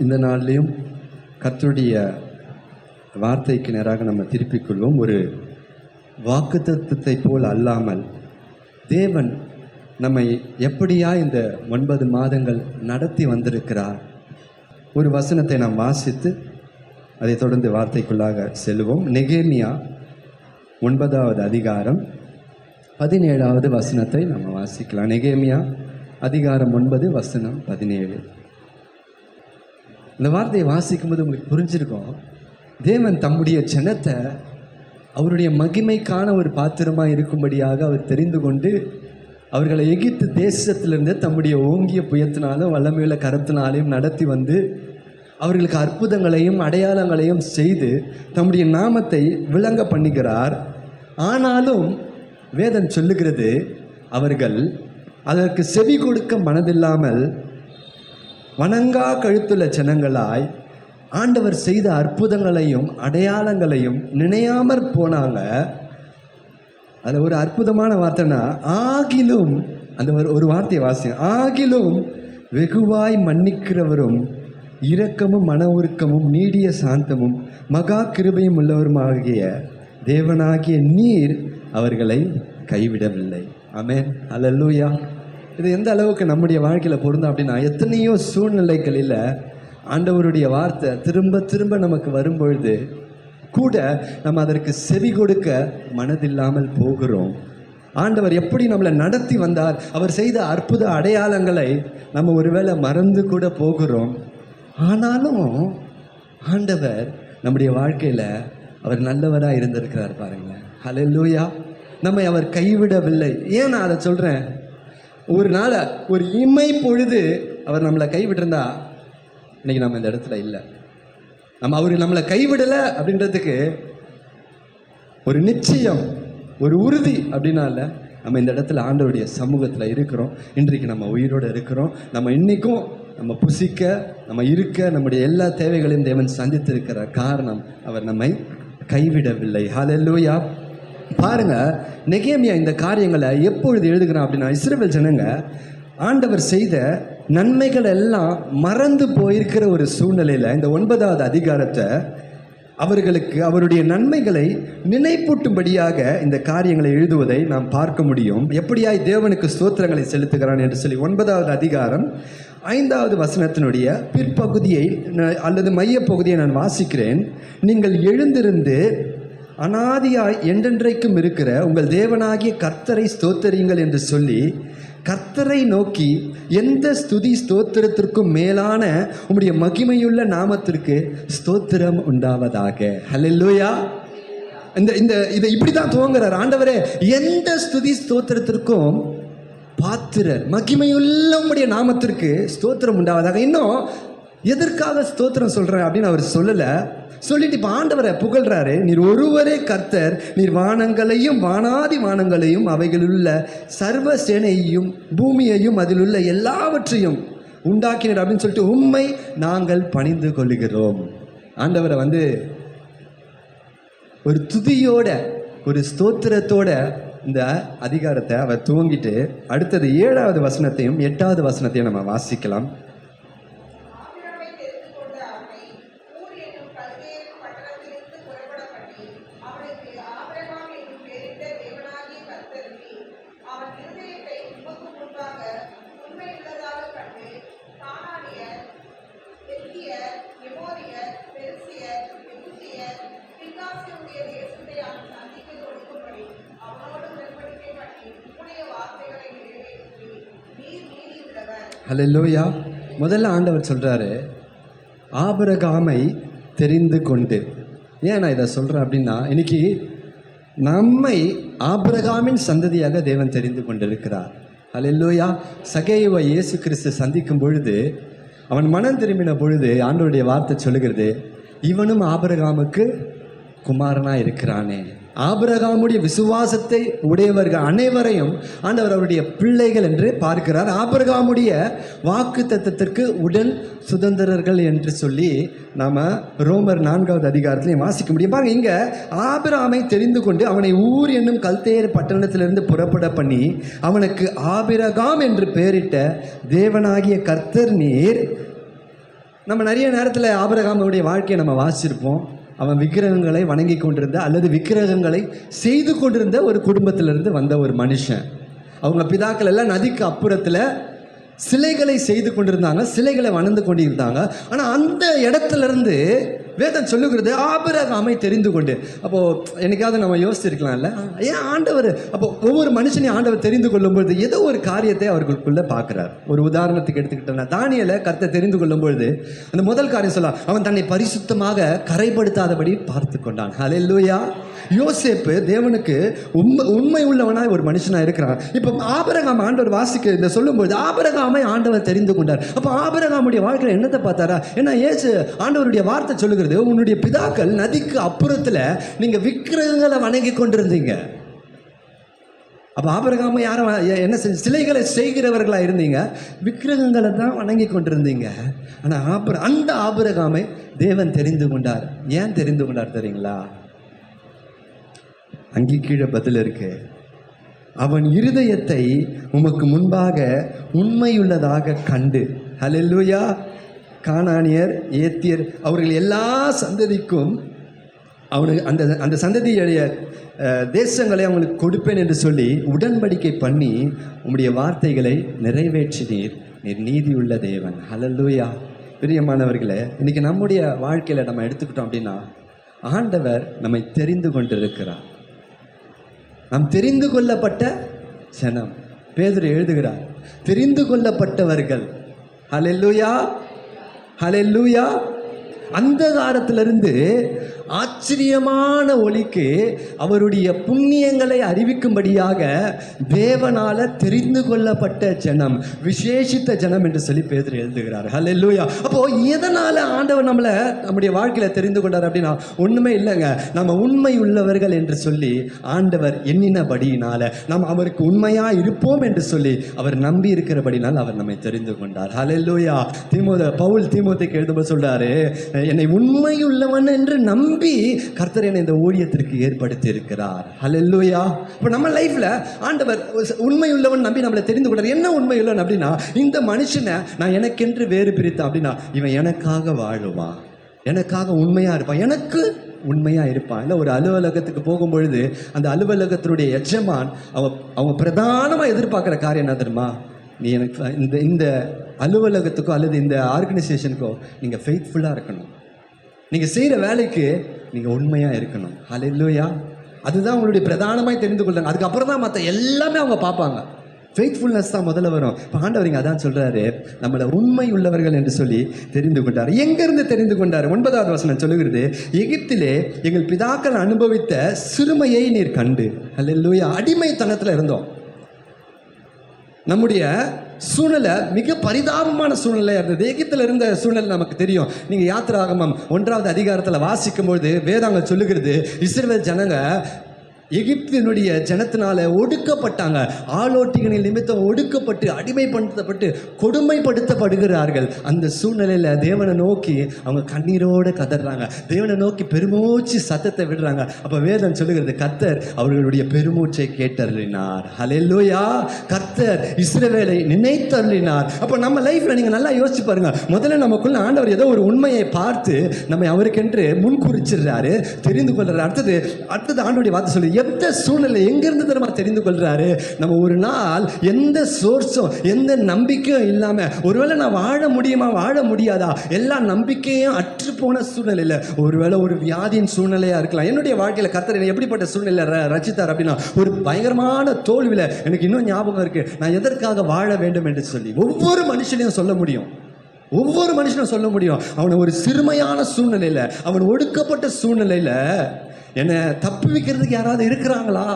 இந்த நாள்லேயும் கத்துடைய வார்த்தைக்கு நேராக நம்ம திருப்பிக் கொள்வோம். ஒரு வாக்குத்தத்தத்தை போல் அல்லாமல் தேவன் நம்மை எப்படியா இந்த ஒன்பது மாதங்கள் நடத்தி வந்திருக்கிறார்? ஒரு வசனத்தை நாம் வாசித்து அதைத் தொடர்ந்து வார்த்தைக்குள்ளாக செல்வோம். நெகேமியா ஒன்பதாவது அதிகாரம் பதினேழாவது வசனத்தை நம்ம வாசிக்கலாம். நெகேமியா அதிகாரம் ஒன்பது வசனம் பதினேழு. இந்த வார்த்தையை வாசிக்கும் போது உங்களுக்கு புரிஞ்சிருக்கும். தேவன் தம்முடைய ஜனத்தை அவருடைய மகிமைக்கான ஒரு பாத்திரமாக இருக்கும்படியாக அவர் தெரிந்து கொண்டு அவர்களை எகிப்து தேசத்திலிருந்து தம்முடைய ஓங்கிய புயத்தினாலும் வல்லமையுள்ள கரத்தினாலையும் நடத்தி வந்து அவர்களுக்கு அற்புதங்களையும் அடையாளங்களையும் செய்து தம்முடைய நாமத்தை விளங்க பண்ணுகிறார். ஆனாலும் வேதம் சொல்லுகிறது அவர்கள் அதற்கு செவி கொடுக்க மனதில்லாமல் வணங்கா கழுத்துள்ள ஜனங்களாய் ஆண்டவர் செய்த அற்புதங்களையும் அடையாளங்களையும் நினையாமற் போனாங்க. அதில் ஒரு அற்புதமான வார்த்தைனா ஆகிலும் அந்த ஒரு ஒரு வார்த்தையை வாசியம் ஆகிலும் வெகுவாய் மன்னிக்கிறவரும் இரக்கமும் மன உருக்கமும் நீடிய சாந்தமும் மகா கிருபையும் உள்ளவருமாகிய தேவனாகிய நீர் அவர்களை கைவிடவில்லை. அமேன் அல்லேலூயா இது எந்த அளவுக்கு நம்முடைய வாழ்க்கையில் பொருந்தோம் அப்படின்னா எத்தனையோ சூழ்நிலைகளில் ஆண்டவருடைய வார்த்தை திரும்ப திரும்ப நமக்கு வரும்பொழுது கூட நம்ம அதற்கு செவி கொடுக்க மனதில்லாமல் போகிறோம். ஆண்டவர் எப்படி நம்மளை நடத்தி வந்தார் அவர் செய்த அற்புத அடையாளங்களை நம்ம ஒருவேளை மறந்து கூட போகிறோம். ஆனாலும் ஆண்டவர் நம்முடைய வாழ்க்கையில் அவர் நல்லவராக இருந்திருக்கிறார் பாருங்களேன். லூயா நம்மை அவர் கைவிடவில்லை. ஏன் நான் அதை சொல்கிறேன் ஒரு நாளை ஒரு இமை பொழுது அவர் நம்மளை கைவிட்டிருந்தா இன்னைக்கு நம்ம இந்த இடத்துல இல்லை. நம்ம அவர் நம்மளை கைவிடலை அப்படின்றதுக்கு ஒரு நிச்சயம் ஒரு உறுதி அப்படின்னால நம்ம இந்த இடத்துல ஆண்டவருடைய சமூகத்தில் இருக்கிறோம். இன்றைக்கு நம்ம உயிரோடு இருக்கிறோம். நம்ம இன்றைக்கும் நம்ம புசிக்க நம்ம இருக்க நம்முடைய எல்லா தேவைகளையும் தேவன் சந்தித்திருக்கிற காரணம் அவர் நம்மை கைவிடவில்லை. ஹalleluya பாருங்க நெகேமியா இந்த காரியங்களை எப்பொழுது எழுதுகிறான் அப்படின்னா இஸ்ரேல் ஜனங்க ஆண்டவர் செய்த நன்மைகள் எல்லாம் மறந்து போயிருக்கிற ஒரு சூழ்நிலையில் இந்த ஒன்பதாவது அதிகாரத்தை அவர்களுக்கு அவருடைய நன்மைகளை நினைப்பூட்டும்படியாக இந்த காரியங்களை எழுதுவதை நாம் பார்க்க முடியும். எப்படியாய் தேவனுக்கு ஸ்தோத்திரங்களை செலுத்துகிறான் என்று சொல்லி ஒன்பதாவது அதிகாரம் ஐந்தாவது வசனத்தினுடைய பிற்பகுதியை அல்லது மையப்பகுதியை நான் வாசிக்கிறேன். நீங்கள் எழுந்திருந்து அனாதியாய் என்றென்றைக்கும் இருக்கிற உங்கள் தேவனாகிய கர்த்தரை ஸ்தோத்தரியுங்கள் என்று சொல்லி கர்த்தரை நோக்கி எந்த ஸ்துதி ஸ்தோத்திரத்திற்கும் மேலான உங்களுடைய மகிமையுள்ள நாமத்திற்கு ஸ்தோத்திரம் உண்டாவதாக. ஹலெல்லூயா இந்த இந்த இதை இப்படி தான் துவங்குறார். ஆண்டவரே எந்த ஸ்துதி ஸ்தோத்திரத்திற்கும் பாத்திரர் மகிமையுள்ள உங்களுடைய நாமத்திற்கு ஸ்தோத்திரம் உண்டாவதாக. இன்னும் எதற்காக ஸ்தோத்திரம் சொல்கிறேன் அப்படின்னு அவர் சொல்லலை. சொல்லிட்டு இப்போ ஆண்டவரை புகழ்றாரு. நீர் ஒருவரே கர்த்தர் நீர் வானங்களையும் வானாதி வானங்களையும் அவைகளிலுள்ள சர்வ சேனையையும் பூமியையும் அதிலுள்ள எல்லாவற்றையும் உண்டாக்கினர் அப்படின்னு சொல்லிட்டு உண்மை நாங்கள் பணிந்து கொள்கிறோம் ஆண்டவரை வந்து ஒரு துதியோட ஒரு ஸ்தோத்திரத்தோட இந்த அதிகாரத்தை அவர் துவங்கிட்டு அடுத்தது ஏழாவது வசனத்தையும் எட்டாவது வசனத்தையும் நம்ம வாசிக்கலாம். ஹலோ லோயா முதல்ல ஆண்டவர் சொல்கிறாரு ஆபரகாமை தெரிந்து கொண்டு. ஏன் நான் இதை சொல்கிறேன் அப்படின்னா இன்னைக்கு நம்மை ஆபிரகாமின் சந்ததியாக தேவன் தெரிந்து கொண்டிருக்கிறார். ஹalleluya. சகைவ இயேசு கிறிஸ்து சந்திக்கும் பொழுது அவன் மனம் திரும்பின பொழுது ஆண்டோடைய வார்த்தை சொல்லுகிறது இவனும் ஆபிரகாமுக்கு குமாரனாக இருக்கிறானே ஆபிரகாமுடைய விசுவாசத்தை உடையவர்கள் அனைவரையும் ஆண்டவர் அவருடைய பிள்ளைகள் என்று பார்க்கிறார். ஆபிரகாமுடைய வாக்கு தத்துவத்திற்கு உடன் சுதந்திரர்கள் என்று சொல்லி நாம ரோமர் நான்காவது அதிகாரத்திலையும் வாசிக்க முடியும். பாருங்க இங்க ஆபிரகாமை தெரிந்து கொண்டு அவனை ஊர் என்னும் கல்தேர் பட்டணத்திலிருந்து புறப்பட பண்ணி அவனுக்கு ஆபிரகாம் என்று பெயரிட்ட தேவனாகிய கர்த்தர் நீர். நம்ம நிறைய நேரத்தில் ஆபரகாமுடைய வாழ்க்கையை நம்ம வாசிச்சிருப்போம். அவன் விக்கிரகங்களை வணங்கி கொண்டிருந்த அல்லது விக்கிரகங்களை செய்து கொண்டிருந்த ஒரு குடும்பத்திலிருந்து வந்த ஒரு மனுஷன். அவங்க பிதாக்கள் எல்லாம் நதிக்கு அப்புறத்தில் சிலைகளை செய்து கொண்டிருந்தாங்க சிலைகளை வணந்து கொண்டிருந்தாங்க. ஆனால் அந்த இடத்துலேருந்து வேதம் சொல்லுகிறது ஆபிரகாமை தெரிந்து கொண்டு. அப்போ என்னைக்காவது நம்ம யோசிச்சிருக்கலாம்ல? ஏன் ஆண்டவர் அப்போ ஒவ்வொரு மனுஷனையும் ஆண்டவர் தெரிந்து கொள்ளும்பொழுது ஏதோ ஒரு காரியத்தை அவர்களுக்குள்ளே பார்க்குறார். ஒரு உதாரணத்துக்கு எடுத்துக்கிட்டோம்னா தானியலை கத்தை தெரிந்து கொள்ளும்பொழுது அந்த முதல் காரியம் சொல்லலாம் அவன் தன்னை பரிசுத்தமாக கரைப்படுத்தாதபடி பார்த்து கொண்டான் ஹalleluya யோசேப்பு தேவனுக்கு உண்மை உண்மை உள்ளவனாய் ஒரு மனுஷனாக இருக்கிறான். இப்போ ஆபரகாம் ஆண்டவர் வாசிக்க இந்த சொல்லும்போது ஆபரகாமை ஆண்டவர் தெரிந்து கொண்டார். அப்போ ஆபரகாமுடைய வாழ்க்கையில் என்னத்தை பார்த்தாரா? ஏன்னா ஏசு ஆண்டவருடைய வார்த்தை சொல்லுகிறது உன்னுடைய பிதாக்கள் நதிக்கு அப்புறத்தில் நீங்கள் விக்கிரகங்களை வணங்கி கொண்டிருந்தீங்க. அப்போ ஆபரகாம யாரும் என்ன செஞ்சு சிலைகளை செய்கிறவர்களாக இருந்தீங்க? விக்கிரகங்களை தான் வணங்கி கொண்டிருந்தீங்க. ஆனால் ஆபர அந்த ஆபரகாமை தேவன் தெரிந்து கொண்டார். ஏன் தெரிந்து கொண்டார் தெரியுங்களா? அங்கே கீழே பதில் இருக்கு அவன் இருதயத்தை உமக்கு முன்பாக உண்மையுள்ளதாக கண்டு. ஹalleluya கானானியர் ஏத்தியர் அவர்கள் எல்லா சந்ததிக்கும் அவனுக்கு அந்த அந்த சந்ததியுடைய தேசங்களை அவங்களுக்கு கொடுப்பேன் என்று சொல்லி உடன்படிக்கை பண்ணி உம்முடைய வார்த்தைகளை நிறைவேற்றினீர். நீர் நீதியுள்ள தேவன். ஹலல்லூயா பிரியமானவர்களே இன்றைக்கி நம்முடைய வாழ்க்கையில் நம்ம எடுத்துக்கிட்டோம் அப்படின்னா ஆண்டவர் நம்மை தெரிந்து கொண்டிருக்கிறார். நாம் தெரிந்து கொள்ளப்பட்ட ஜனம் பேதுரு எழுதுகிறார் தெரிந்து கொள்ளப்பட்டவர்கள். ஹலெல்லூயா ஹலெல்லூயா அந்த அந்தகாரத்திலிருந்து ஆச்சரியமான ஒளிக்கு அவருடைய புண்ணியங்களை அறிவிக்கும்படியாக தேவனால தெரிந்து கொள்ளப்பட்ட ஜனம் விசேஷித்த ஜனம் என்று சொல்லி பேதர் எழுதுகிறார். ஹalleluya அப்போ எதனால ஆண்டவர் நம்மளை நம்முடைய வாழ்க்கையில தெரிந்து கொண்டார் அப்படின்னா ஒண்ணுமே இல்லைங்க. நம்ம உண்மை உள்ளவர்கள் என்று சொல்லி ஆண்டவர் எண்ணினபடியினால நாம் அவருக்கு உண்மையா இருப்போம் என்று சொல்லி அவர் நம்பி இருக்கிறபடினால் அவர் நம்மை தெரிந்து கொண்டார். ஹalleluya திமுக பவுல் தீமோத்தைக்கு எழுதும்போது சொல்றாரு என்னை உண்மையுள்ளவன் என்று நம்பி கர்த்தர் என்னை இந்த ஊழியத்திற்கு ஏற்படுத்தி இருக்கிறார் ஹalleluya இப்போ நம்ம லைஃப்ல ஆண்டவர் உண்மையுள்ளவன் நம்பி நம்மளை தெரிந்து கொள்றார். என்ன உண்மையுள்ளவன் அப்படின்னா இந்த மனுஷனை நான் எனக்கென்று வேறு பிரித்தேன் அப்படின்னா இவன் எனக்காக வாழுவான். எனக்காக உண்மையா இருப்பான். எனக்கு உண்மையாக இருப்பான். இல்லை ஒரு அலுவலகத்துக்கு போகும்பொழுது அந்த அலுவலகத்தினுடைய எஜமான் அவன் அவன் பிரதானமாக எதிர்பார்க்குற காரியம் என்ன தெரியுமா? நீ எனக்கு இந்த இந்த அலுவலகத்துக்கோ அல்லது இந்த ஆர்கனைசேஷனுக்கோ நீங்கள் ஃபெய்த்ஃபுல்லாக இருக்கணும். நீங்கள் செய்கிற வேலைக்கு நீங்கள் உண்மையாக இருக்கணும். ஹalleluya அதுதான் உங்களுடைய பிரதானமாக தெரிந்து கொள்ளுங்க. அதுக்கப்புறம் தான் மற்ற எல்லாமே அவங்க பார்ப்பாங்க. ஃபெய்த்ஃபுல்னஸ் தான் முதல்ல வரும். இப்போ ஆண்டவர் இங்கே அதான் சொல்கிறாரு நம்மளை உண்மை உள்ளவர்கள் என்று சொல்லி தெரிந்து கொண்டார். எங்கேருந்து தெரிந்து கொண்டார்? ஒன்பதாவது வசனம் சொல்லுகிறது எகிப்திலே எங்கள் பிதாக்கள் அனுபவித்த சிறுமையை நீர் கண்டு. ஹalleluya அடிமைத்தனத்தில் இருந்தோம். நம்முடைய சூழ்நிலை மிக பரிதாபமான சூழ்நிலையாக இருந்தது எகிப்தில் இருந்த சூழ்நிலை நமக்கு தெரியும். நீங்கள் யாத்திரை ஆகமம் ஒன்றாவது அதிகாரத்தில் வாசிக்கும்பொழுது வேதாங்க சொல்லுகிறது இஸ்ரேல் ஜனங்க எகிப்தினுடைய ஜனத்தினால ஒடுக்கப்பட்டாங்க. ஆலோட்டிகளின் நிமித்தம் ஒடுக்கப்பட்டு அடிமைப்படுத்தப்பட்டு கொடுமைப்படுத்தப்படுகிறார்கள். அந்த சூழ்நிலையில் தேவனை நோக்கி அவங்க கண்ணீரோடு கதறாங்க. தேவனை நோக்கி பெருமூச்சு சத்தத்தை விடுறாங்க. அப்போ வேதம் சொல்லுகிறது கத்தர் அவர்களுடைய பெருமூச்சை கேட்டருளினார். ஹலெல்லோயா கத்தர் இஸ்ரவேலை நினைத்தருளினார். அப்போ நம்ம லைஃப்பில் நீங்கள் நல்லா யோசிச்சு பாருங்க. முதல்ல நமக்குள்ள ஆண்டவர் ஏதோ ஒரு உண்மையை பார்த்து நம்ம அவருக்கென்று முன்குறிச்சிடுறாரு. தெரிந்து கொள்றாரு. அடுத்தது அடுத்தது ஆண்டோடைய வார்த்தை சொல்லி எந்த சூழ்நிலை எங்கேருந்து தெரியுமா தெரிந்து கொள்கிறாரு நம்ம ஒரு நாள் எந்த சோர்ஸும் எந்த நம்பிக்கையும் இல்லாமல் ஒருவேளை நான் வாழ முடியுமா வாழ முடியாதா? எல்லா நம்பிக்கையும் அற்று போன சூழ்நிலையில் ஒருவேளை ஒரு வியாதியின் சூழ்நிலையாக இருக்கலாம். என்னுடைய வாழ்க்கையில் கர்த்தர் எப்படிப்பட்ட சூழ்நிலை ரசித்தார் அப்படின்னா ஒரு பயங்கரமான தோல்வியில் எனக்கு இன்னும் ஞாபகம் இருக்குது நான் எதற்காக வாழ வேண்டும் என்று சொல்லி ஒவ்வொரு மனுஷனையும் சொல்ல முடியும். ஒவ்வொரு மனுஷனும் சொல்ல முடியும். அவனை ஒரு சிறுமையான சூழ்நிலையில் அவன் ஒடுக்கப்பட்ட சூழ்நிலையில் என்னை தப்பி வைக்கிறதுக்கு யாராவது இருக்கிறாங்களா?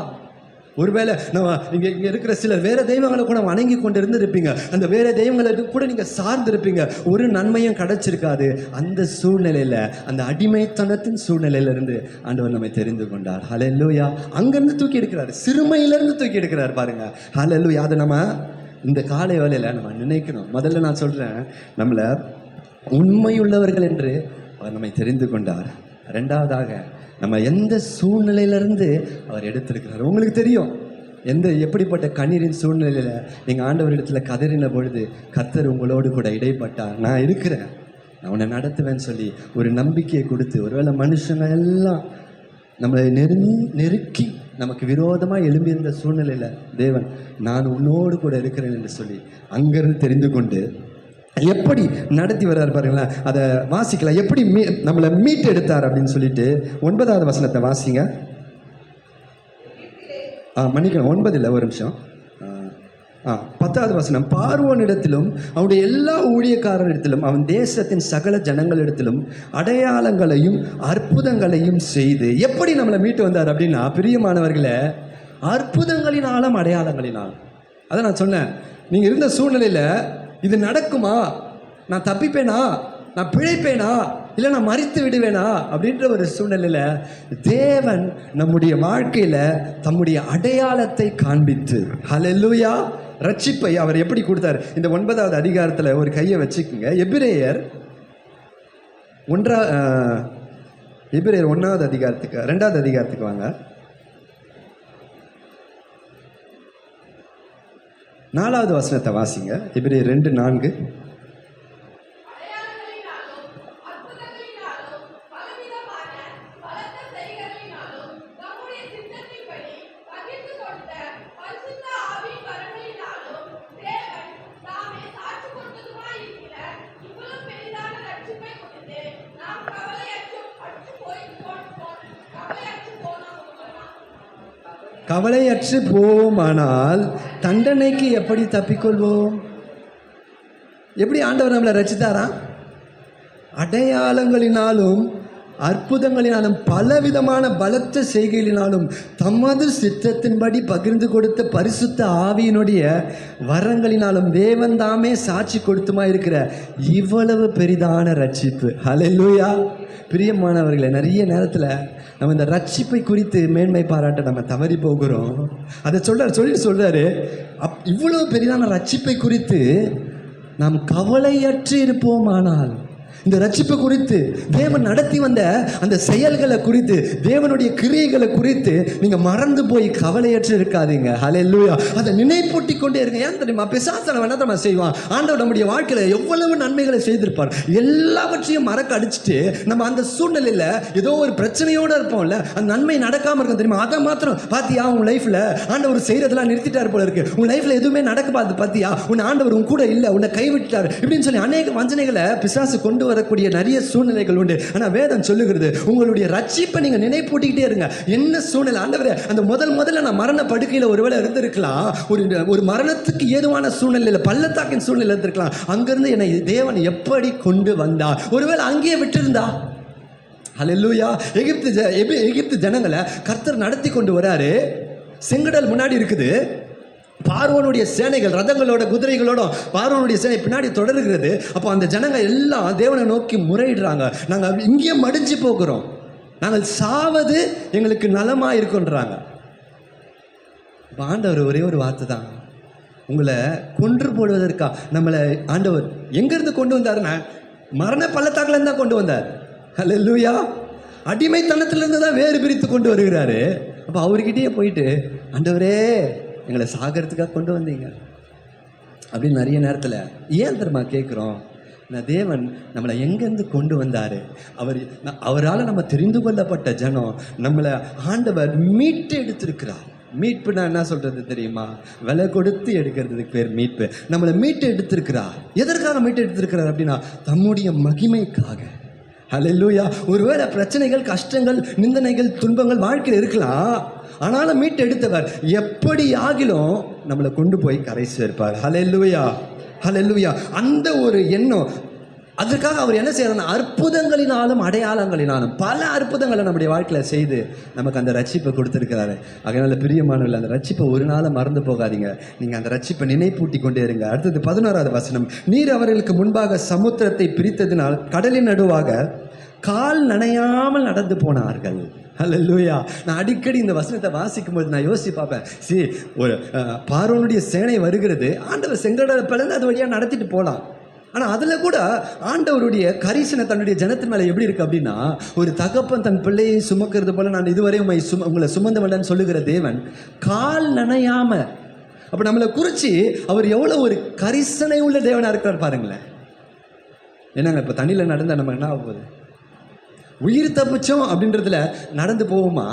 ஒருவேளை நம்ம இங்கே இங்கே இருக்கிற சில வேற தெய்வங்களை கூட வணங்கி கொண்டு இருந்திருப்பீங்க அந்த வேற தெய்வங்களை கூட நீங்கள் சார்ந்திருப்பீங்க. ஒரு நன்மையும் கிடச்சிருக்காது. அந்த சூழ்நிலையில் அந்த அடிமைத்தனத்தின் சூழ்நிலையிலிருந்து ஆண்டவர் நம்மை தெரிந்து கொண்டார். ஹலல்லூயா அங்கேருந்து தூக்கி எடுக்கிறார். சிறுமையிலேருந்து தூக்கி எடுக்கிறார் பாருங்க. ஹலல்லூயா அதை நம்ம இந்த காலை வேலையில் நம்ம நினைக்கணும். முதல்ல நான் சொல்கிறேன் நம்மளை உண்மையுள்ளவர்கள் என்று அவர் நம்மை தெரிந்து கொண்டார். ரெண்டாவதாக நம்ம எந்த சூழ்நிலையிலிருந்து அவர் எடுத்திருக்கிறார்? உங்களுக்கு தெரியும். எந்த எப்படிப்பட்ட கண்ணீரின் சூழ்நிலையில் நீங்கள் ஆண்டவர் இடத்துல கதறின பொழுது கத்தர் உங்களோடு கூட இடைப்பட்டார் நான் இருக்கிறேன். நான் உன்னை நடத்துவேன்னு சொல்லி ஒரு நம்பிக்கையை கொடுத்து ஒருவேளை மனுஷங்க எல்லாம் நம்மளை நெருங்கி நெருக்கி நமக்கு விரோதமாக எழும்பியிருந்த சூழ்நிலையில் தேவன் நான் உன்னோடு கூட இருக்கிறேன் என்று சொல்லி அங்கிருந்து தெரிந்து கொண்டு எப்படி நடத்தி வர்றாரு பாருங்களேன். அதை வாசிக்கலாம். எப்படி மீ நம்மளை மீட் எடுத்தார் அப்படின்னு சொல்லிட்டு ஒன்பதாவது வசனத்தை வாசிங்க. ஆ மன்னிக்கணும். ஒன்பது இல்லை ஒரு நிமிஷம். ஆ, ஆ பத்தாவது வசனம். பார்வோனிடத்திலும் அவனுடைய எல்லா ஊழியக்காரரிடத்திலும் அவன் தேசத்தின் சகல ஜனங்களிடத்திலும் அடையாளங்களையும் அற்புதங்களையும் செய்து எப்படி நம்மளை மீட்டு வந்தார் அப்படின்னா பிரியமானவர்களை அற்புதங்களினாலும் அடையாளங்களினாலும் அதை நான் சொன்னேன். நீங்கள் இருந்த சூழ்நிலையில் இது நடக்குமா? நான் தப்பிப்பேனா? நான் பிழைப்பேனா? இல்லை நான் மறித்து விடுவேனா? அப்படின்ற ஒரு சூழ்நிலையில் தேவன் நம்முடைய வாழ்க்கையில் தம்முடைய அடையாளத்தை காண்பித்து ஹalleluya ரட்சிப்பை அவர் எப்படி கொடுத்தார்? இந்த ஒன்பதாவது அதிகாரத்தில் ஒரு கையை வச்சுக்கோங்க. எபிரேயர் ஒன்றா எபிரேயர் ஒன்றாவது அதிகாரத்துக்கு ரெண்டாவது அதிகாரத்துக்கு வாங்க. நாலாவது வசனத்தை வாசிங்க. எப்படி ரெண்டு நான்கு. கவலையற்று கவலையற்று போவோமானால் தண்டனைக்கு எப்படி தப்பிக்கொள்வோம்? எப்படி ஆண்டவர் நம்மளை ரசித்தாரா அடையாளங்களினாலும் அற்புதங்களினாலும் பலவிதமான பலத்த செய்கைகளினாலும் தமது சித்தத்தின்படி பகிர்ந்து கொடுத்த பரிசுத்த ஆவியினுடைய வரங்களினாலும் தேவன்தாமே சாட்சி கொடுத்துமா இருக்கிற இவ்வளவு பெரிதான ரட்சிப்பு. ஹalleluya. பிரியமானவர்களை நிறைய நேரத்தில் நம்ம இந்த ரட்சிப்பை குறித்து மேன்மை பாராட்ட நம்ம தவறி போகிறோம். அதை சொல்கிறார் சொல்லி சொல்கிறாரு அப் இவ்வளோ பெரிதான ரட்சிப்பை குறித்து நாம் கவலையற்று இருப்போமானால் இந்த ரட்சிப்பு குறித்து தேவன் நடத்தி வந்த அந்த செயல்களை குறித்து தேவனுடைய கிரியைகளை குறித்து நீங்க மறந்து போய் கவலையற்று இருக்காதீங்க. ஹalleluya அதை நினைப்பூட்டி கொண்டே இருங்க. ஏன் தெரியுமா? பிசாசனை வேணா நம்ம செய்வான்? ஆண்டவர் நம்முடைய வாழ்க்கையில எவ்வளவு நன்மைகளை செய்திருப்பார். எல்லாவற்றையும் மறக்க அடிச்சுட்டு நம்ம அந்த சூழ்நிலையில ஏதோ ஒரு பிரச்சனையோட இருப்போம்ல அந்த நன்மை நடக்காம இருக்கும் தெரியுமா? அதை மாத்திரம் பாத்தியா உன் லைஃப்ல ஆண்டவர் செய்யறதெல்லாம் நிறுத்திட்டார் போல இருக்கு. உன் லைஃப்ல எதுவுமே நடக்க பார்த்து பாத்தியா? உன் ஆண்டவர் உன் கூட இல்ல உன்னை கைவிட்டார் இப்படின்னு சொல்லி அநேக வஞ்சனைகளை பிசாசு கொண்டு வரக்கூடிய நிறைய சூழ்நிலைகள் உண்டு. ஆனால் வேதம் சொல்லுகிறது உங்களுடைய ரட்சிப்பை நீங்கள் நினைப்பூட்டிக்கிட்டே இருங்க. என்ன சூழ்நிலை? ஆண்டவரே அந்த முதல் முதல்ல நான் மரண படுக்கையில் ஒருவேளை இருந்திருக்கலாம். ஒரு ஒரு மரணத்துக்கு ஏதுவான சூழ்நிலையில் பள்ளத்தாக்கின் சூழ்நிலை இருந்திருக்கலாம். அங்கிருந்து என்னை தேவன் எப்படி கொண்டு வந்தா ஒருவேளை அங்கேயே விட்டுருந்தா? ஹalleluya. எகிப்து எகிப்து ஜனங்களை கர்த்தர் நடத்தி கொண்டு வராரு. செங்கடல் முன்னாடி இருக்குது. பார்வனுடைய சேனைகள் ரதங்களோட குதிரைகளோட பார்வனுடைய சேனை பின்னாடி தொடருகிறது. அப்போ அந்த ஜனங்கள் எல்லாம் தேவனை நோக்கி முறையிடுறாங்க. நாங்கள் இங்கேயே மடிஞ்சு போகிறோம். நாங்கள் சாவது எங்களுக்கு நலமாக இருக்குன்றாங்க ஆண்டவர் ஒரே ஒரு வார்த்தை தான். உங்களை கொன்று போடுவதற்கா நம்மளை ஆண்டவர் எங்கேருந்து கொண்டு வந்தாருன்னா மரண பள்ளத்தாக்குல தான் கொண்டு வந்தார். ஹலோ லூயா அடிமைத்தனத்திலேருந்து தான் வேறு பிரித்து கொண்டு வருகிறாரு. அப்போ அவர்கிட்டயே போயிட்டு ஆண்டவரே எங்களை சாகிறதுக்காக கொண்டு வந்தீங்க. அப்படின்னு நிறைய நேரத்தில் ஏன் தெரியுமா கேட்குறோம் நான் தேவன் நம்மளை எங்கேருந்து கொண்டு வந்தார்? அவர் அவரால் நம்ம தெரிந்து கொள்ளப்பட்ட ஜனம் நம்மளை ஆண்டவர் மீட்டு எடுத்திருக்கிறார். மீட்புனா என்ன சொல்கிறது தெரியுமா? விலை கொடுத்து எடுக்கிறதுக்கு பேர் மீட்பு. நம்மளை மீட்டு எடுத்திருக்கிறார். எதற்காக மீட்டு எடுத்திருக்கிறார் அப்படின்னா தம்முடைய மகிமைக்காக. ஹalleluya ஒருவேளை பிரச்சனைகள் கஷ்டங்கள் நிந்தனைகள் துன்பங்கள் வாழ்க்கையில் இருக்கலாம். ஆனாலும் மீட்டு எடுத்தவர் எப்படி ஆகிலும் நம்மளை கொண்டு போய் கரை சேர்ப்பார் ஹலெல்லுயா ஹலெல்லுயா அந்த ஒரு எண்ணம். அதற்காக அவர் என்ன செய்யறாருன்னா அற்புதங்களினாலும் அடையாளங்களினாலும் பல அற்புதங்களை நம்முடைய வாழ்க்கையில் செய்து நமக்கு அந்த ரட்சிப்பை கொடுத்துருக்கிறாரு. அதனால பிரியமானவர்கள் அந்த ரட்சிப்பை ஒரு நாளை மறந்து போகாதீங்க. நீங்கள் அந்த ரட்சிப்பை நினைப்பூட்டி கொண்டே இருங்க. அடுத்தது பதினோராவது வசனம். நீர் அவர்களுக்கு முன்பாக சமுத்திரத்தை பிரித்ததினால் கடலின் நடுவாக கால் நனையாமல் நடந்து போனார்கள். ஹalleluya நான் அடிக்கடி இந்த வசனத்தை வாசிக்கும் போது நான் யோசிச்சு பார்ப்பேன் சி ஒரு பார்வனுடைய சேனை வருகிறது. ஆண்டவர் செங்கடலை பிளந்து அது வழியாக நடத்திட்டு போகலாம் ஆனால் அதில் கூட ஆண்டவருடைய கரிசனை தன்னுடைய ஜனத்தின் மேலே எப்படி இருக்குது அப்படின்னா ஒரு தகப்பன் தன் பிள்ளையை சுமக்கிறது போல் நான் இதுவரை உண்மை சும உங்களை சுமந்தவன் சொல்லுகிற தேவன் கால் நனையாம அப்போ நம்மளை குறித்து அவர் எவ்வளோ ஒரு கரிசனை உள்ள தேவனாக இருக்கிறார் பாருங்களேன். என்னங்க இப்போ தண்ணியில் நடந்தால் நம்ம என்ன ஆகும் போகுது? உயிர் தப்பிச்சோம் அப்படின்றதுல நடந்து போவோமா?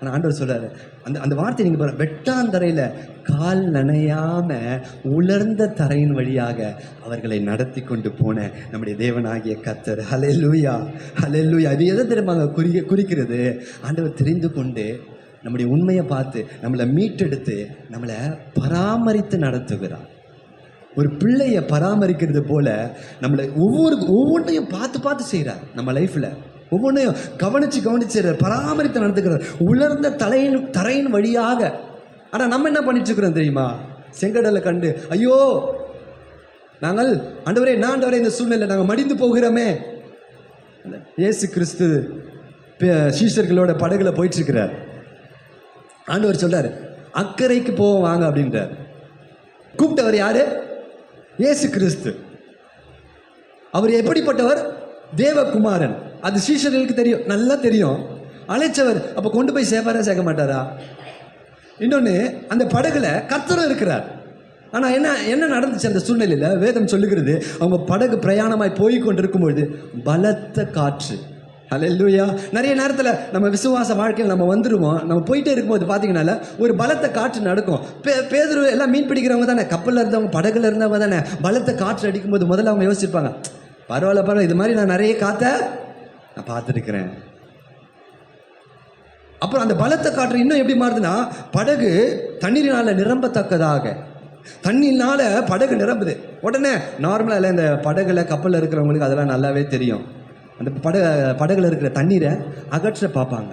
ஆனால் ஆண்டவர் சொல்கிறாரு அந்த அந்த வார்த்தை நீங்கள் பாருங்க வெட்டாந்தரையில் கால் நனையாமல் உலர்ந்த தரையின் வழியாக அவர்களை நடத்தி கொண்டு போன நம்முடைய தேவனாகிய கத்தர் ஹலே லூயா ஹலே லூயா இது எதை தெரியுமாங்க குறி குறிக்கிறது? ஆண்டவர் தெரிந்து கொண்டு நம்முடைய உண்மையை பார்த்து நம்மளை மீட்டெடுத்து நம்மளை பராமரித்து நடத்துகிறார். ஒரு பிள்ளையை பராமரிக்கிறது போல நம்மளை ஒவ்வொரு ஒவ்வொன்றையும் பார்த்து பார்த்து செய்கிறார் நம்ம லைஃப்பில் ஒவ்வொன்றையும் கவனித்து கவனிச்சு பராமரித்து நடந்துக்கிறார். உலர்ந்த தலையின் தரையின் வழியாக. ஆனால் நம்ம என்ன பண்ணிட்டுருக்குறோம் தெரியுமா? செங்கடலை கண்டு ஐயோ நாங்கள் ஆண்டவரே நான் ஆண்டவரே இந்த சூழ்நிலை நாங்கள் மடிந்து போகிறோமே. இயேசு கிறிஸ்து சீஷர்களோட படகுல போயிட்டுருக்கிறார். ஆண்டவர் சொல்கிறார் அக்கறைக்கு போவோம் வாங்க அப்படின்றார். கூப்பிட்டவர் யார்? இயேசு கிறிஸ்து. அவர் எப்படிப்பட்டவர்? தேவகுமாரன். அது ஸ்ரீஸ்வரர்களுக்கு தெரியும் நல்லா தெரியும். அழைச்சவர் அப்போ கொண்டு போய் சேர்ப்பாரா சேர்க்க மாட்டாரா? இன்னொன்று அந்த படகுல கத்தரும் இருக்கிறார். ஆனால் என்ன என்ன நடந்துச்சு அந்த சூழ்நிலையில்? வேதம் சொல்லுகிறது அவங்க படகு பிரயாணமாய் போய் கொண்டிருக்கும் பொழுது பலத்த காற்று. ஹalleluya. நிறைய நேரத்தில் நம்ம விசுவாச வாழ்க்கையில் நம்ம வந்துடுவோம் நம்ம போயிட்டே இருக்கும்போது பார்த்தீங்கன்னால ஒரு பலத்த காற்று நடக்கும். பே பேதுரு எல்லாம் மீன் பிடிக்கிறவங்க தானே? கப்பலில் இருந்தவங்க படகுல இருந்தவங்க தானே? பலத்த காற்று அடிக்கும்போது முதல்ல அவங்க யோசிச்சிருப்பாங்க பரவாயில்ல பரவாயில்ல இது மாதிரி நான் நிறைய காற்றை நான் பார்த்துருக்குறேன். அப்புறம் அந்த பலத்தை காற்று இன்னும் எப்படி மாறுதுன்னா படகு தண்ணீரினால் நிரம்பத்தக்கதாக. தண்ணினால படகு நிரம்புது. உடனே நார்மலாக இல்லை இந்த படகுல கப்பலில் இருக்கிறவங்களுக்கு அதெல்லாம் நல்லாவே தெரியும். அந்த பட படகுல இருக்கிற தண்ணீரை அகற்ற பார்ப்பாங்க.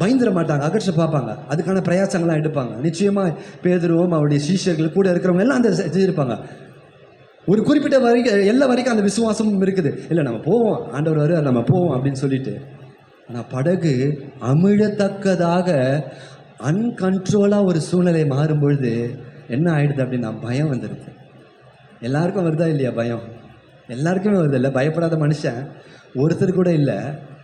பயந்துட மாட்டாங்க அகற்ற பார்ப்பாங்க. அதுக்கான பிரயாசங்கள்லாம் எடுப்பாங்க. நிச்சயமாக பேதுருவும் அவருடைய சீஷர்கள் கூட இருக்கிறவங்க எல்லாம் அந்த செஞ்சுருப்பாங்க ஒரு குறிப்பிட்ட வரைக்கும் எல்லா வரைக்கும் அந்த விசுவாசமும் இருக்குது. இல்லை நம்ம போவோம் ஆண்டவர் வருவார் நம்ம போவோம் அப்படின்னு சொல்லிட்டு. ஆனால் படகு அமிழத்தக்கதாக அன்கண்ட்ரோலாக ஒரு சூழ்நிலை மாறும்பொழுது என்ன ஆயிடுது அப்படின்னா பயம் வந்துடுது எல்லாருக்கும் வருதா இல்லையா பயம்? எல்லாருக்குமே வருது இல்லை பயப்படாத மனுஷன் ஒருத்தர் கூட இல்லை.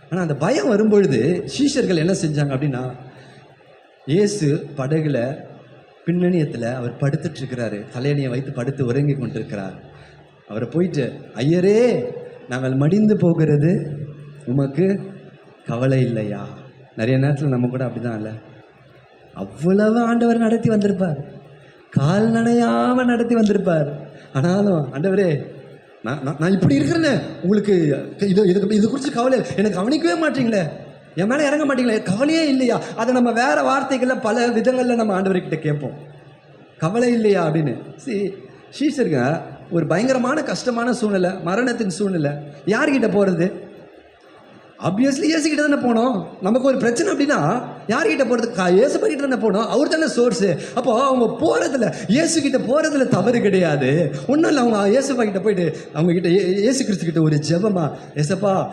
ஆனால் அந்த பயம் வரும்பொழுது சீஷர்கள் என்ன செஞ்சாங்க அப்படின்னா இயேசு படகுல பின்னணியத்தில் அவர் படுத்துட்டு இருக்கிறாரு. வைத்து படுத்து உறங்கி கொண்டிருக்கிறார். அவரை போயிட்டு ஐயரே நாங்கள் மடிந்து போகிறது உமக்கு கவலை இல்லையா? நிறைய நேரத்தில் நம்ம கூட அப்படிதான் இல்லை. அவ்வளவு ஆண்டவர் நடத்தி வந்திருப்பார். கால் நனையாமல் நடத்தி வந்திருப்பார். ஆனாலும் ஆண்டவரே நான் நான் நான் இப்படி இருக்கிறேன்னு உங்களுக்கு இது இது இது குறித்து கவலை எனக்கு கவனிக்கவே மாட்டீங்களே. என் மேலே இறங்க மாட்டீங்களே. கவலையே இல்லையா? அதை நம்ம வேறு வார்த்தைகளில் பல விதங்களில் நம்ம ஆண்டவர்கிட்ட கேட்போம். கவலை இல்லையா? அப்படின்னு. சி ஷீஷருங்க ஒரு பயங்கரமான கஷ்டமான சூழ்நிலை மரணத்தின் சூழ்நிலை. யார்கிட்ட போகிறது அப்வியஸ்லி ஏசுக்கிட்ட தானே போனோம். நமக்கு ஒரு பிரச்சனை அப்படின்னா யார்கிட்ட போகிறது கா இயேசுப்பா தானே போனோம். அவர் தானே சோர்ஸு அப்போ அவங்க போகிறதுல இயேசு கிட்ட போகிறதுல தவறு கிடையாது. ஒன்றும் இல்லை அவங்க இயேசுப்பா போயிட்டு அவங்க கிட்ட ஏ- இயேசு ஒரு ஜெபமா ஏசப்பா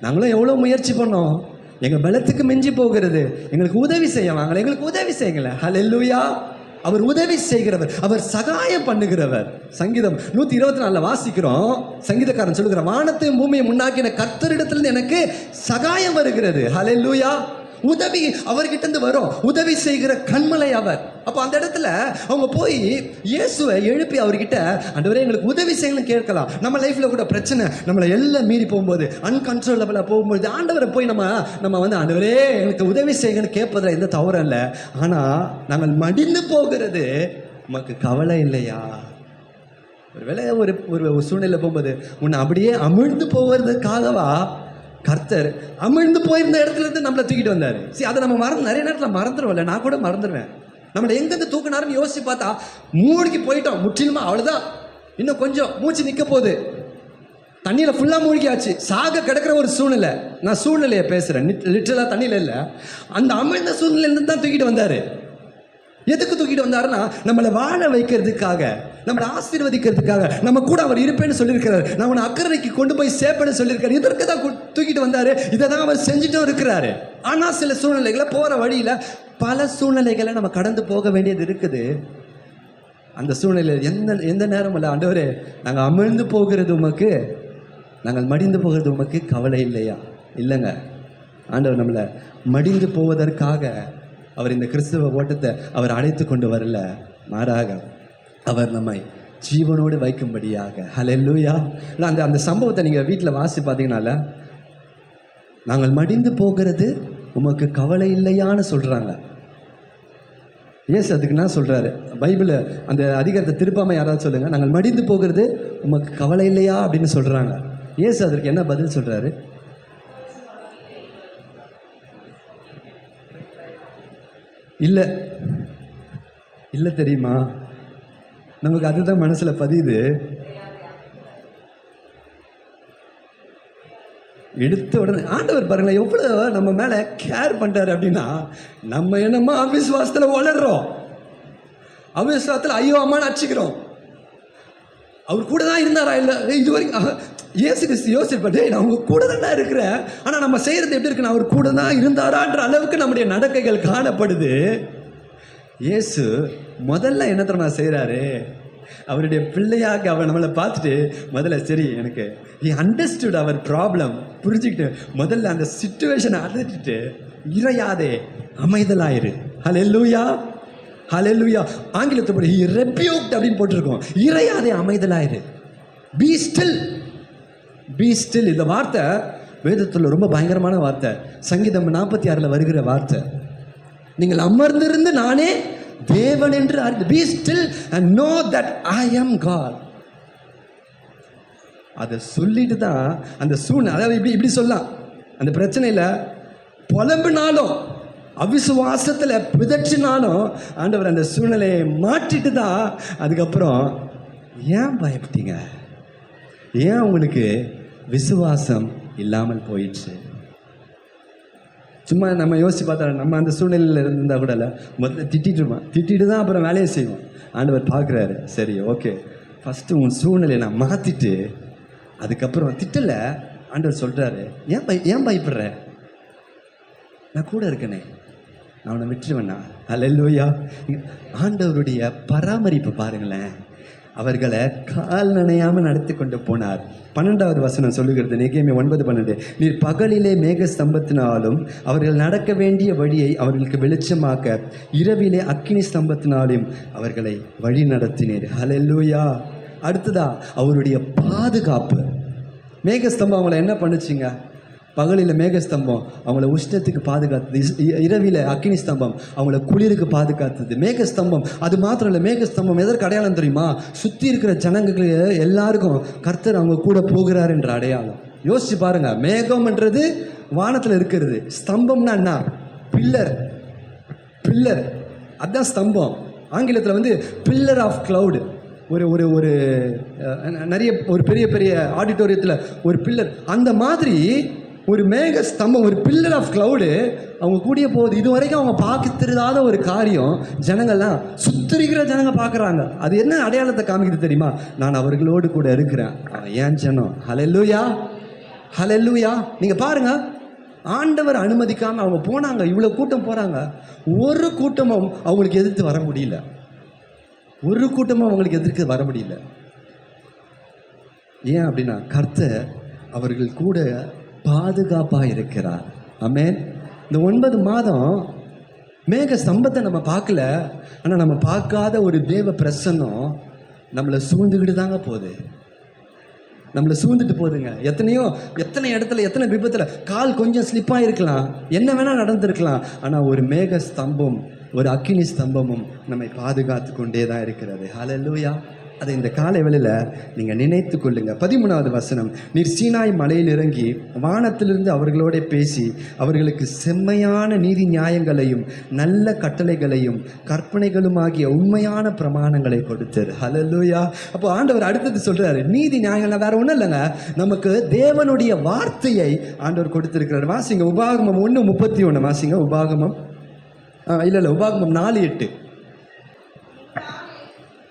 நாங்களும் எவ்வளோ முயற்சி பண்ணோம். எங்கள் பலத்துக்கு மிஞ்சி போகிறது. எங்களுக்கு உதவி செய்ய வாங்கலை. எங்களுக்கு உதவி செய்யுங்களேன் ஹalleluya அவர் உதவி செய்கிறவர் அவர் சகாயம் பண்ணுகிறவர். சங்கீதம் நூற்றி இருபத்தி நாலில் வாசிக்கிறோம். சங்கீதக்காரன் சொல்லுகிற வானத்தையும் பூமியை முன்னாக்கின கர்த்தரிடத்திலிருந்து எனக்கு சகாயம் வருகிறது. ஹalleluya. உதவி அவர்கிட்டருந்து வரும். உதவி செய்கிற கண்மலை அவர். அப்போ அந்த இடத்துல அவங்க போய் இயேசுவை எழுப்பி அவர்கிட்ட ஆண்டவரே எங்களுக்கு உதவி செய்யணும்னு கேட்கலாம். நம்ம லைஃப்பில் கூட பிரச்சனை. நம்மளை எல்லாம் மீறி போகும்போது அன்கன்ட்ரோலபிளாக போகும்போது ஆண்டவரை போய் நம்ம நம்ம வந்து ஆண்டவரே எனக்கு உதவி செய்யணும்னு கேட்பதில் எந்த தவறும் இல்லை. ஆனால் நாங்கள் மடிந்து போகிறது நமக்கு கவலை இல்லையா? ஒருவேளை ஒரு ஒரு சூழ்நிலை போகும்போது உன்னை அப்படியே அமிழ்ந்து போகிறதுக்காகவா கர்த்தர் அமிழ்ந்து போயிருந்த இடத்துல இருந்து நம்மளை தூக்கிட்டு வந்தார். சரி அதை நம்ம மறந்து நிறைய நேரத்தில் மறந்துடுவோம்ல நான் கூட மறந்துடுவேன் நம்மளை எங்கேருந்து தூக்குனாருன்னு யோசிச்சு பார்த்தா மூழ்கி போயிட்டோம். முற்றிலுமா அவ்வளோதான் இன்னும் கொஞ்சம் மூச்சு நிற்க போகுது. தண்ணியில் ஃபுல்லாக மூழ்கியாச்சு. சாக கிடக்கிற ஒரு சூழ்நிலை. நான் சூழ்நிலையை பேசுகிறேன் லிட்டலாக தண்ணியில் இல்லை. அந்த அமிழ்ந்த சூழ்நிலையிலேருந்து தான் தூக்கிட்டு வந்தார். எதுக்கு தூக்கிட்டு வந்தாருன்னா நம்மளை வாழ வைக்கிறதுக்காக நம்மளை ஆசீர்வதிக்கிறதுக்காக நம்ம கூட அவர் இருப்பேன்னு சொல்லியிருக்கிறார். நான் அக்கறைக்கு கொண்டு போய் சேர்ப்பேன்னு சொல்லியிருக்காரு இதற்கு தான் தூக்கிட்டு வந்தாரு. இதை தான் அவர் செஞ்சுட்டும் இருக்கிறாரு. ஆனால் சில சூழ்நிலைகளை போகிற வழியில் பல சூழ்நிலைகளை நம்ம கடந்து போக வேண்டியது இருக்குது. அந்த சூழ்நிலையில் எந்த எந்த நேரம் இல்லை. ஆண்டவரே நாங்கள் அமிழ்ந்து போகிறது உமக்கு நாங்கள் மடிந்து போகிறது உமக்கு கவலை இல்லையா? இல்லைங்க. ஆண்டவர் நம்மளை மடிந்து போவதற்காக அவர் இந்த கிறிஸ்துவ ஓட்டத்தை அவர் அழைத்து கொண்டு வரல. மாறாக அவர் நம்மை ஜீவனோடு வைக்கும்படியாக. ஹலெல்லூயா இல்லை அந்த அந்த சம்பவத்தை நீங்கள் வீட்டில் வாசி பார்த்தீங்கனால நாங்கள் மடிந்து போகிறது உமக்கு கவலை இல்லையான்னு சொல்கிறாங்க ஏசு அதுக்கு நான் சொல்கிறாரு பைபிளில் அந்த அதிகாரத்தை திருப்பாமல் யாராவது சொல்லுங்கள் நாங்கள் மடிந்து போகிறது உமக்கு கவலை இல்லையா அப்படின்னு சொல்கிறாங்க ஏசு அதற்கு என்ன பதில் சொல்கிறாரு இல்லை. இல்லை தெரியுமா? நமக்கு அதுதான் மனசில் பதியுது. எடுத்த உடனே ஆண்டவர் பாருங்களேன் எவ்வளோ நம்ம மேலே கேர் பண்ணுறாரு அப்படின்னா நம்ம என்னமோ அவிஸ்வாசத்தில் வளர்றோம். அவிஸ்வாசத்தில் ஐயோ அம்மான்னு அடிச்சுக்கிறோம். அவர் கூட தான் இருந்தாரா இல்லை? இது வரைக்கும் இயேசு கிறிஸ்து யோசிப்பார் டேய் நான் உங்க கூட தான் இருக்கிறேன். ஆனால் நம்ம செய்கிறது எப்படி இருக்குன்னு அவர் கூட தான் இருந்தாரான்ற அளவுக்கு நம்முடைய நடக்கைகள் காணப்படுது. இயேசு முதல்ல என்ன நான் செய்கிறாரு அவருடைய பிள்ளையாக அவர் நம்மளை பார்த்துட்டு முதல்ல சரி எனக்கு he அண்டர்ஸ்டுட் அவர் ப்ராப்ளம் புரிஞ்சுக்கிட்டு முதல்ல அந்த சுச்சுவேஷனை அழைச்சிட்டு இறையாதே அமைதலாயிரு. ஹalleluya லூயா ஆங்கிலத்தை போட்டு ஹி ரெப்யூக்ட் அப்படின்னு போட்டிருக்கோம். இறையாதே அமைதலாயிரு. பி ஸ்டில் பி ஸ்டில் இந்த வார்த்தை வேதத்தில் ரொம்ப பயங்கரமான வார்த்தை. சங்கீதம் நாற்பத்தி ஆறில் வருகிற வார்த்தை. நீங்கள் அமர்ந்திருந்து நானே தேவன் என்று அறிந்து be still and know that I am God அதை சொல்லிட்டு தான் அந்த சூழ்நிலை அதாவது இப்படி இப்படி சொல்லலாம். அந்த பிரச்சனையில் புலம்புனாலும் அவிசுவாசத்தில் பிதற்றினாலும் ஆண்டவர் அந்த சூழ்நிலையை மாற்றிட்டு தான் அதுக்கப்புறம் ஏன் பயப்பட்டீங்க? ஏன் உங்களுக்கு விசுவாசம் இல்லாமல் போயிடுச்சு சும்மா நம்ம யோசிச்சு பார்த்தா நம்ம அந்த சூழ்நிலையில் இருந்தால் கூட இல்லை. முதல்ல திட்டிட்டுருமா திட்டிட்டு தான் அப்புறம் வேலையை செய்வோம் ஆண்டவர் பார்க்குறாரு. சரி ஓகே. ஃபஸ்ட்டு உன் சூழ்நிலையை நான் மாற்றிட்டு அதுக்கப்புறம் திட்டலை. ஆண்டவர் சொல்கிறாரு ஏன் பய ஏன் பயப்படுற? நான் கூட இருக்கனே. நான் உன்னை விட்டுருவேண்ணா அல்லையா ஆண்டவருடைய பராமரிப்பு பாருங்களேன். அவர்களை கால் நனையாமல் நடத்தி கொண்டு போனார். பன்னெண்டாவது வசனம் சொல்லுகிறது நெகேமே ஒன்பது பன்னெண்டு. நீர் பகலிலே மேக ஸ்தம்பத்தினாலும் அவர்கள் நடக்க வேண்டிய வழியை அவர்களுக்கு வெளிச்சமாக்க இரவிலே அக்கினி ஸ்தம்பத்தினாலும் அவர்களை வழி நடத்தினீர். ஹலெல்லூயா அடுத்ததா அவருடைய பாதுகாப்பு. மேகஸ்தம்பம் அவங்கள என்ன பண்ணுச்சுங்க? பகலில் மேகஸ்தம்பம் அவங்கள உஷ்ணத்துக்கு பாதுகாத்தது. இரவில் இ- அக்கினி ஸ்தம்பம் அவங்கள குளிருக்கு பாதுகாத்தது. மேகஸ்தம்பம் அது மாத்திரம் இல்லை மேகஸ்தம்பம் எதற்கு அடையாளம் தெரியுமா? சுற்றி இருக்கிற ஜனங்களுக்கு எல்லாருக்கும் கர்த்தர் அவங்க கூட போகிறார் என்ற அடையாளம். யோசிச்சு பாருங்க மேகம்ன்றது வானத்தில் இருக்கிறது. ஸ்தம்பம்னா என்ன? பில்லர். பில்லர். அதுதான் ஸ்தம்பம். ஆங்கிலத்தில் வந்து பில்லர் ஆஃப் க்ளவுடு. ஒரு ஒரு ஒரு நிறைய ஒரு பெரிய பெரிய ஆடிட்டோரியத்தில் ஒரு பில்லர். அந்த மாதிரி ஒரு மேக ஸ்தம்பம் ஒரு பில்லர் ஆஃப் க்ளவுடு அவங்க கூடிய போகுது இது வரைக்கும் அவங்க பார்க்க திருதாத ஒரு காரியம் ஜனங்கள்லாம் சுத்தரிக்கிற ஜனங்க பார்க்குறாங்க. அது என்ன அடையாளத்தை காமிக்குது தெரியுமா? நான் அவர்களோடு கூட இருக்கிறேன். ஏன் ஜனம்? ஹலெல்லூயா ஹலெல்லூயா நீங்கள் பாருங்க. ஆண்டவர் அனுமதிக்காமல் அவங்க போனாங்க இவ்வளோ கூட்டம் போகிறாங்க ஒரு கூட்டமும் அவங்களுக்கு எதிர்த்து வர முடியல. ஒரு கூட்டமும் அவங்களுக்கு எதிர்த்து வர முடியல. ஏன் அப்படின்னா கர்த்தர் அவர்கள் கூட பாதுகாப்பாக இருக்கிறார் அமேன் இந்த ஒன்பது மாதம் மேக ஸ்தம்பத்தை நம்ம பார்க்கல. ஆனால் நம்ம பார்க்காத ஒரு தேவ பிரசன்னம் நம்மளை சூழ்ந்துக்கிட்டு தாங்க போகுது. நம்மளை சூழ்ந்துட்டு போகுதுங்க. எத்தனையோ எத்தனை இடத்துல எத்தனை விபத்தில் கால் கொஞ்சம் ஸ்லிப்பாக இருக்கலாம் என்ன வேணால் நடந்திருக்கலாம். ஆனால் ஒரு மேக ஸ்தம்பம் ஒரு அக்கினி ஸ்தம்பமும் நம்மை பாதுகாத்து கொண்டே தான் இருக்கிறது. ஹalleluya அதை இந்த காலை வேளையில் நீங்கள் நினைத்து கொள்ளுங்க. பதிமூணாவது வசனம் நீர் சீனாய் மலையில் இறங்கி வானத்திலிருந்து அவர்களோட பேசி அவர்களுக்கு செம்மையான நீதி நியாயங்களையும் நல்ல கட்டளைகளையும் கற்பனைகளும் ஆகிய உண்மையான பிரமாணங்களை கொடுத்தார். ஹலலூயா அப்போ ஆண்டவர் அடுத்தது சொல்கிறாரு நீதி நியாயங்கள்லாம் வேற ஒன்றும் இல்லைங்க. நமக்கு தேவனுடைய வார்த்தையை ஆண்டவர் கொடுத்திருக்கிறார். வாசிங்க உபாகமம் ஒன்று முப்பத்தி ஒன்று வாசிங்க உபாகமம் இல்லை இல்லை உபாகமம் நாலு எட்டு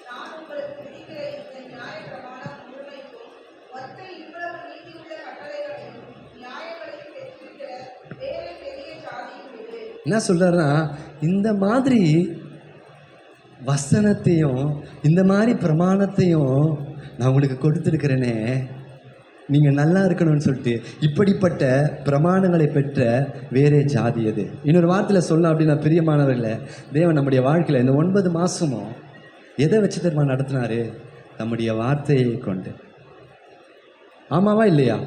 நான் உங்களுக்கு விதிக்கிற இந்த நியாயப்பிரமாணம் முழுமைக்கும் ஒத்த இவ்வளவு நீதியுள்ள கட்டளைகளையும் நியாயங்களையும் பெற்றிருக்கிற வேறு பெரிய சாதியும் இது என்ன சொல்கிறாருன்னா இந்த மாதிரி வசனத்தையும் இந்த மாதிரி பிரமாணத்தையும் நான் உங்களுக்கு கொடுத்துருக்கிறேனே. நீங்கள் நல்லா இருக்கணும்னு சொல்லிட்டு இப்படிப்பட்ட பிரமாணங்களை பெற்ற வேறே ஜாதி அது. இன்னொரு வார்த்தையில் சொல்லலாம் அப்படின்னா பிரியமானவர்களே தேவன் நம்முடைய வாழ்க்கையில் இந்த ஒன்பது மாதமும் எதை வச்சு தெரியுமா நடத்தினாரு? நம்முடைய வார்த்தையை கொண்டு. ஆமாவா இல்லையா?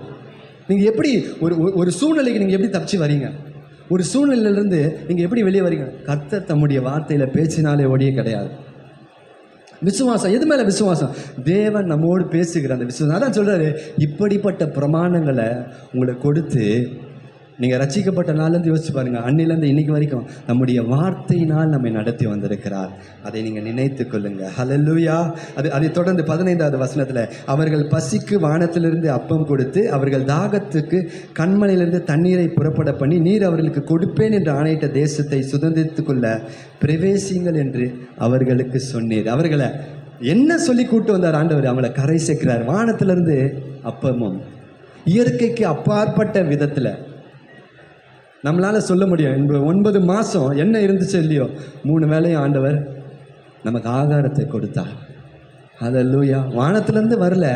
நீங்கள் எப்படி ஒரு ஒரு- ஒரு சூழ்நிலைக்கு நீங்கள் எப்படி தப்பிச்சு வரீங்க? ஒரு சூழ்நிலையிலிருந்து நீங்கள் எப்படி வெளியே வரீங்க? கத்த தம்முடைய வார்த்தையில் பேச்சினாலே ஒடியே கிடையாது. விசுவாசம் எது மேலே விசுவாசம்? தேவன் நம்மோடு பேசுகிற அந்த விசுவாசம். அதான் சொல்கிறாரு இப்படிப்பட்ட பிரமாணங்களை உங்களை கொடுத்து நீங்கள் ரசிக்கப்பட்ட நாள்லேருந்து யோசிச்சு பாருங்கள் அன்னிலேருந்து இன்னைக்கு வரைக்கும் நம்முடைய வார்த்தையினால் நம்மை நடத்தி வந்திருக்கிறார். அதை நீங்கள் நினைத்து கொள்ளுங்கள் ஹலல்லூயா அது அதை தொடர்ந்து பதினைந்தாவது வசனத்தில் அவர்கள் பசிக்கு வானத்திலிருந்து அப்பம் கொடுத்து அவர்கள் தாகத்துக்கு கண்மலையிலிருந்து தண்ணீரை புறப்பட பண்ணி நீர் அவர்களுக்கு கொடுப்பேன் என்று ஆணையிட்ட தேசத்தை சுதந்திரித்து கொள்ள பிரவேசிங்கள் என்று அவர்களுக்கு சொன்னீர். அவர்களை என்ன சொல்லி கூட்டு வந்தார் ஆண்டவர்? அவங்கள கரை சேர்க்கிறார். வானத்திலிருந்து அப்பமும். இயற்கைக்கு அப்பாற்பட்ட விதத்தில் நம்மளால் சொல்ல முடியும். இந்த ஒன்பது மாதம் என்ன இருந்துச்சு இல்லையோ மூணு வேலையும் ஆண்டவர் நமக்கு ஆகாரத்தை கொடுத்தார். அதல்லூயா வானத்திலேருந்து வரல.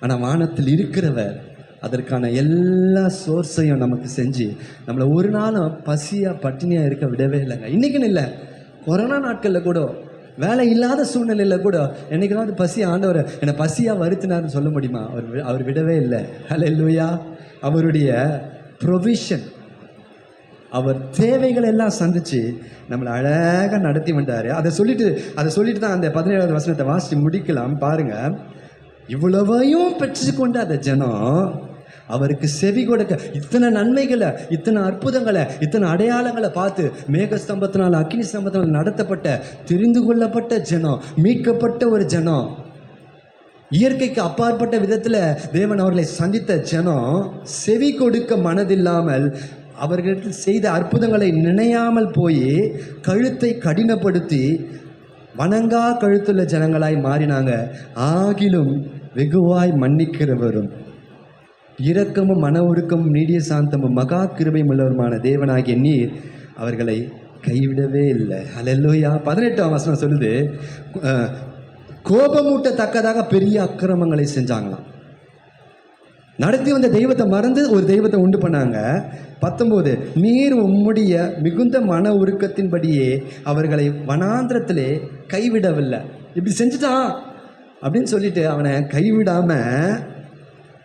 ஆனால் வானத்தில் இருக்கிறவர் அதற்கான எல்லா சோர்ஸையும் நமக்கு செஞ்சு நம்மளை ஒரு நாளும் பசியாக பட்டினியாக இருக்க விடவே இல்லைங்க. இன்றைக்குன்னு இல்லை. கொரோனா நாட்களில் கூட வேலை இல்லாத சூழ்நிலையில் கூட என்னைக்காவது பசி ஆண்டவர் என்னை பசியாக வருத்தினார்னு சொல்ல முடியுமா? அவர் அவர் விடவே இல்லை. ஹalleluya அவருடைய ப்ரொவிஷன் அவர் தேவைகள் எல்லாம் சந்திச்சு நம்மளை அழகாக நடத்தி வந்தார். அதை சொல்லிட்டு அதை சொல்லிட்டு தான் அந்த பதினேழாவது வசனத்தை வாசித்து முடிக்கலாம். பாருங்க. இவ்வளவையும் பெற்றுக்கொண்ட அந்த ஜனம் அவருக்கு செவி கொடுக்க இத்தனை நன்மைகளை இத்தனை அற்புதங்களை இத்தனை அடையாளங்களை பார்த்து மேகஸ்தம்பத்தினால் அக்னி ஸ்தம்பத்தினால் நடத்தப்பட்ட தெரிந்து கொள்ளப்பட்ட ஜனம் மீட்கப்பட்ட ஒரு ஜனம் இயற்கைக்கு அப்பாற்பட்ட விதத்தில் தேவன் அவர்களை சந்தித்த ஜனம் செவி கொடுக்க மனதில்லாமல் அவர்களிடத்தில் செய்த அற்புதங்களை நினையாமல் போய் கழுத்தை கடினப்படுத்தி வணங்கா கழுத்துள்ள ஜனங்களாய் மாறினாங்க. ஆகிலும் வெகுவாய் மன்னிக்கிறவரும். இரக்கமும் மன உருக்கமும் நீடிய சாந்தமும் மகா கிருபையும் உள்ளவருமான தேவனாகிய நீர் அவர்களை கைவிடவே இல்லை. அலல்லோயா பதினெட்டாம் வசனம் சொல்லுது கோபமூட்டத்தக்கதாக பெரிய அக்கிரமங்களை செஞ்சாங்களாம். நடத்தி வந்த தெய்வத்தை மறந்து ஒரு தெய்வத்தை உண்டு பண்ணாங்க. பத்தொம்போது நீர் உம்முடைய மிகுந்த மன உருக்கத்தின்படியே அவர்களை வனாந்திரத்திலே கைவிடவில்லை. இப்படி செஞ்சுட்டான் அப்படின்னு சொல்லிட்டு அவனை கைவிடாம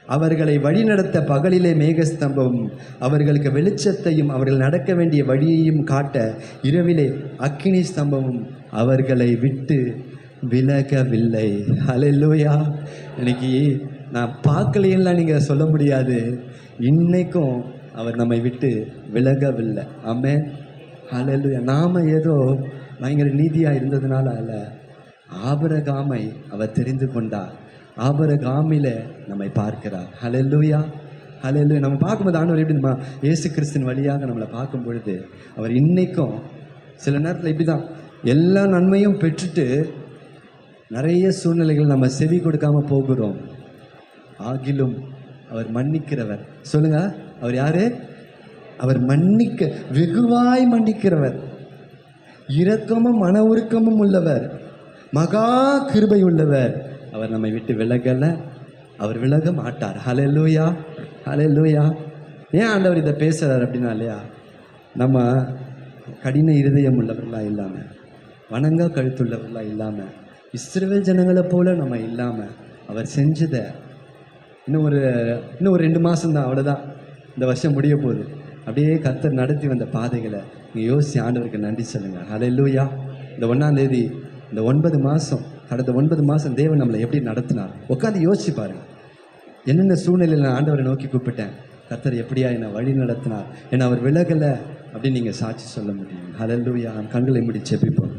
அவர்களை வழிநடத்த பகலிலே மேகஸ்தம்பம் அவர்களுக்கு வெளிச்சத்தையும் அவர்கள் நடக்க வேண்டிய வழியையும் காட்ட இரவிலே அக்கினி ஸ்தம்பமும் அவர்களை விட்டு விலகவில்லை. ஹalleluya. இன்னைக்கு நான் பார்க்கலையெல்லாம் நீங்கள் சொல்ல முடியாது. இன்றைக்கும் அவர் நம்மை விட்டு விலகவில்லை. ஆமே ஹalleluya. நாம ஏதோ பயங்கர நீதியாக இருந்ததுனால அல்ல ஆபரகாமை அவர் தெரிந்து கொண்டார். ஆபரகாமில நம்மை பார்க்கிறார். ஹலெல்லுயா ஹலெல்லு நம்ம பார்க்கும்போது ஆண்டவர் எப்படி நம்ம இயேசு கிறிஸ்தின் வழியாக நம்மளை பார்க்கும் பொழுது அவர் இன்னைக்கும் சில நேரத்தில் இப்படி தான் எல்லா நன்மையும் பெற்றுட்டு நிறைய சூழ்நிலைகள் நம்ம செவி கொடுக்காம போகிறோம். ஆகிலும் அவர் மன்னிக்கிறவர். சொல்லுங்க அவர் யாரு? அவர் மன்னிக்க வெகுவாய் மன்னிக்கிறவர். இரக்கமும் மன உருக்கமும் உள்ளவர். மகா கிருபை உள்ளவர். அவர் நம்மை விட்டு விலகல அவர் விலக மாட்டார். ஹalleluya ஹalleluya. ஏன் ஆண்டவர் இதை பேசுகிறார் அப்படின்னா இல்லையா? நம்ம கடின இருதயம் உள்ளவர்களா இல்லாமல் வணங்கா கழுத்துள்ளவர்களாக இல்லாமல் இஸ்ரேல் ஜனங்களை போல நம்ம இல்லாமல் அவர் செஞ்சதை இன்னும் ஒரு இன்னும் ஒரு ரெண்டு மாதம் தான் அவ்வளோதான் இந்த வருஷம் முடிய போகுது. அப்படியே கத்தர் நடத்தி வந்த பாதைகளை நீங்கள் யோசிச்சு ஆண்டவருக்கு நன்றி சொல்லுங்கள் ஹalleluya இந்த ஒன்றாந்தேதி இந்த ஒன்பது மாதம் கடந்த ஒன்பது மாதம் தேவன் நம்மளை எப்படி நடத்தினார்? உட்காந்து யோசிச்சு பாருங்கள் என்னென்ன சூழ்நிலையில் நான் ஆண்டவரை நோக்கி கூப்பிட்டேன்? கத்தர் எப்படியா என்னை வழி நடத்தினார்? என்னை அவர் விலகலை அப்படின்னு நீங்கள் சாட்சி சொல்ல முடியும். ஹalleluya நம் கண்களை முடி செபிப்போம்